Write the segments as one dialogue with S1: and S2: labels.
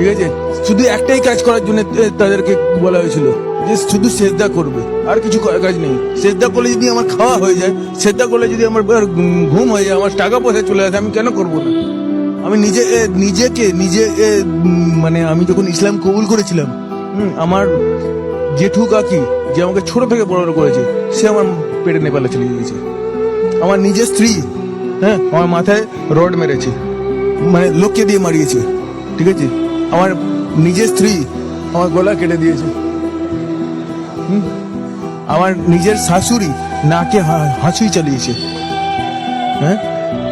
S1: ঠিক আছে? শুধু একটাই কাজ করার জন্য তাদেরকে বলা হয়েছিল যে শুধু সেজদা করবে, আর কিছু কাজ নেই। সেজদা করলে যদি আমার খাওয়া হয়ে যায়, সেজদা করলে যদি আমার ঘুম- হয়ে যায়, আমার টাকা পয়সা চলে আসে, আমি কেন করব না? আমি নিজে নিজেকে, নিজে মানে আমি যখন ইসলাম কবুল করেছিলাম আমার জেঠু কাকি যে আমাকে ছোট থেকে বড় করেছে, সে আমার পেটে নেপালে চলে গিয়েছে। আমার নিজের স্ত্রী হ্যাঁ আমার মাথায় রড মেরেছে মানে লোককে দিয়ে মারিয়েছে, ঠিক আছে? আমার নিজের স্ত্রী আমার গলা কেটে দিয়েছে? আমার নিজের শাশুড়ি নাকে হা- হাঁচুই চালিয়েছে। হ্যাঁ?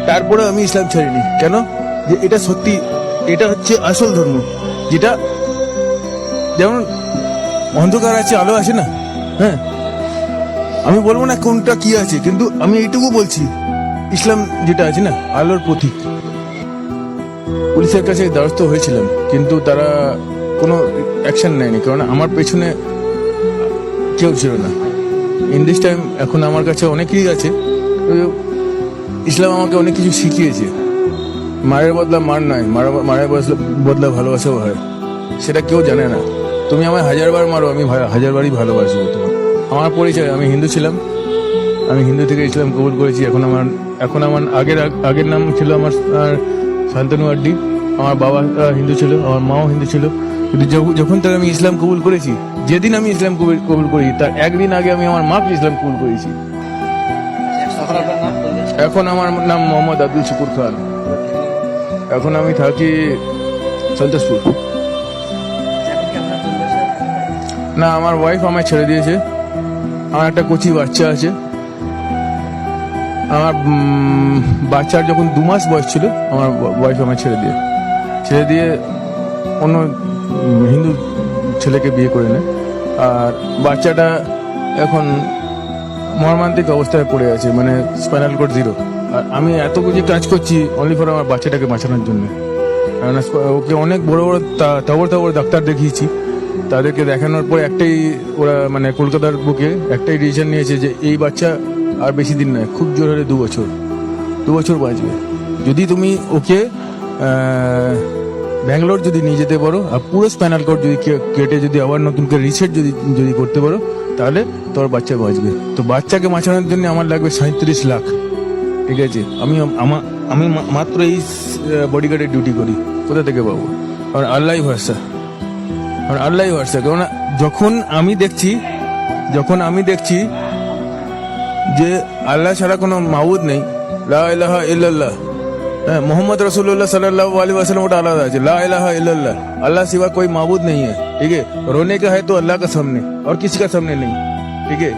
S1: তারপরে আমি ইসলাম ছাড়িনি। কেন? যে এটা সত্যি, এটা হচ্ছে আসল ধর্ম। যেটা যেমন অন্ধকার আছে, আলো আছে না। হ্যাঁ? আমি বলব না কোনটা কি আছে, কিন্তু আমি এইটুকু বলছি। ইসলাম যেটা আছে না, আলোর প্রতীক। পুলিশের কাছে দ্বারস্থ হয়েছিলাম, কিন্তু তারা কোনো অ্যাকশন নেয়নি, কারণ আমার পেছনে কেউ ছিল না। ইন দিস টাইম এখন আমার কাছে অনেকেই আছে ইসলাম আমাকে অনেক কিছু শিখিয়েছে। মায়ের বদলা মার নয়, মার- মায়ের বদলা ভালোবাসাও হয়। সেটা কেউ জানে না। তুমি আমায় হাজারবার মারো, আমি হাজারবারই ভালোবাসবো তোমার আমার পরিচয়, আমি হিন্দু ছিলাম। আমি হিন্দু থেকে ইসলাম কবুল করেছি। এখন আমার এখন আমার আগের আগের নাম ছিল আমার শান্তনু আড্ডি, আমার বাবা হিন্দু ছিল, আমার মাও হিন্দু ছিল। কিন্তু যখন থেকে আমি ইসলাম কবুল করেছি, যেদিন আমি ইসলাম কবুল কবুল করি, তার একদিন আগে আমি আমার মাকে ইসলাম কবুল করেছি।
S2: এখন
S1: আমার নাম মোহাম্মদ আব্দুল শুকুর খান। এখন আমি থাকি সন্তোষপুর। না, আমার ওয়াইফ আমায় ছেড়ে দিয়েছে। আমার একটা কচি বাচ্চা আছে। আমার বাচ্চার যখন দু মাস বয়স ছিল, আমার ওয়াইফ আমার ছেড়ে দিয়ে। ছেড়ে দিয়ে অন্য হিন্দু ছেলেকে বিয়ে করে নেয়। আর বাচ্চাটা এখন মর্মান্তিক অবস্থায় পড়ে আছে মানে স্পাইনাল কোড জিরো। আর আমি এত কিছু কাজ করছি অনলি ফর আমার বাচ্চাটাকে বাঁচানোর জন্য। স্প- ওকে অনেক বড় বড় তা- তাবড় তাবড় ডাক্তার দেখিয়েছি। তাদেরকে দেখানোর পর একটাই ওরা মানে কলকাতার বুকে একটাই ডিসিশন নিয়েছে যে এই বাচ্চা আর বেশি দিন নয়, খুব জোর হলে দু বছর দু বছর বাঁচবে। যদি তুমি ওকে ব্যাঙ্গালোর যদি নিয়ে যেতে পারো, আর পুরো স্প্যানাল কোড যদি কেটে যদি আবার নতুন করে রিসেট যদি যদি করতে পারো, তাহলে তোর বাচ্চা বাঁচবে। তো বাচ্চাকে বাঁচানোর জন্য আমার লাগবে সাঁত্রিশ লাখ। ঠিক আছে? আমি আমার আমি মাত্র এই বডিগার্ডের ডিউটি করি। কোথা থেকে পাবো? আর আল্লাহ ভরসা। আর আল্লাহ ভরসা। কেননা যখন আমি দেখছি, যখন আমি দেখছি যে আল্লাহ ছাড়া কোনো মাবুদ নেই লা ইলাহা ইল্লাল্লাহ হ্যাঁ मोहम्मद रसूलुल्लाह सल्लल्लाहु अलैहि वसल्लम ওটা আলাদা আছে ला इलाहा इल्लल्लाह अल्लाह सिवा कोई माबूद नहीं है ठीक है रोने का है तो अल्लाह का सामने और किसी का सामने नहीं ठीक है